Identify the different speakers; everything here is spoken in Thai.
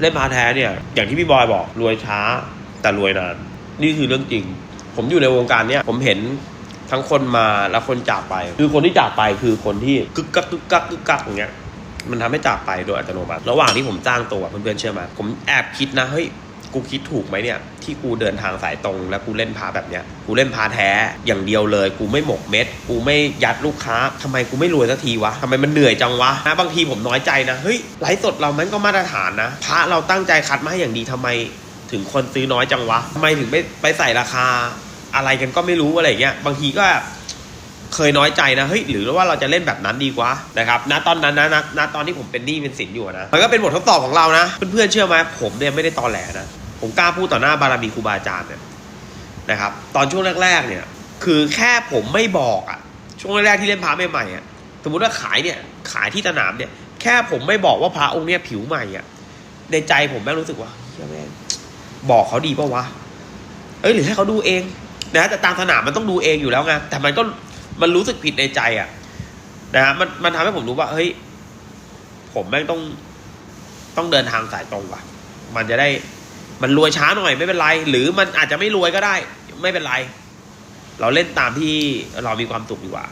Speaker 1: เล่นพาแท้เนี่ย อย่างที่พี่บอยบอกรวยช้าแต่รวยนาน นี่คือเรื่องจริง ผมอยู่ในวงการเนี่ยผมเห็นทั้งคนมาและคนจากไป คือคนที่จากไปคือคนที่กึกกักกึกกักกึกกักอย่างเงี้ยมันทำให้จากไปโดยอัตโนมัติ ระหว่างที่ผมจ้างตัวเพื่อนๆเชื่อไหมผมแอบคิดนะเฮ้ย กูคิดถูกไหมเนี่ย ที่กูเดินทางสายตรงแล้วกูเล่นพาแบบเนี้ยกูเล่นพาแท้อย่างเดียวเลย กูไม่หมกเม็ด กูไม่ยัดลูกค้าทำไมกูไม่รวยสักทีวะทำไมมันเหนื่อยจังวะนะบางทีผมน้อยใจนะเฮ้ยไลฟ์สดเรามันก็มาตรฐานนะพระเราตั้งใจคัดมาให้อย่างดีทำไม ถึงคนซื้อน้อยจังวะทำไมถึงไม่ไปใส่ราคา อะไรกันก็ไม่รู้อะไรเงี้ยบางทีก็ เคยน้อยใจนะเฮ้ยหรือว่าเราจะเล่นแบบนั้นดีกว่านะครับณตอนนั้นนะณณตอนที่ผมเป็นหนี้เป็นสินอยู่นะมันก็เป็นบททดสอบของเรานะ เพื่อนๆเชื่อไหมผมเนี่ยไม่ได้ตอแหลนะผมกล้าพูดต่อหน้าบารมีครูบาอาจารย์เนี่ยนะครับ ตอนช่วงแรกๆเนี่ย คือแค่ผมไม่บอกอะช่วงแรกๆที่เล่นพระใหม่ๆอะสมมติว่าขายเนี่ยขายที่สนามเนี่ย แค่ผมไม่บอกว่าพระองค์เนี่ยผิวใหม่อะในใจผมแม่งรู้สึกว่าเฮ้ยแม่งบอกเขาดีปะวะเอ้ยหรือให้เขาดูเองนะแต่ตามสนามมันต้องดูเองอยู่แล้วไงแต่มันก็ มันรู้สึกผิดในใจอะนะฮะมันมันทำให้ผมรู้ว่าเฮ้ยผมแม่งต้องต้องเดินทางสายตรงว่ะ มันจะได้มันรวยช้าหน่อยไม่เป็นไร หรือมันอาจจะไม่รวยก็ได้ ไม่เป็นไร เราเล่นตามที่เรามีความสุขดีกว่า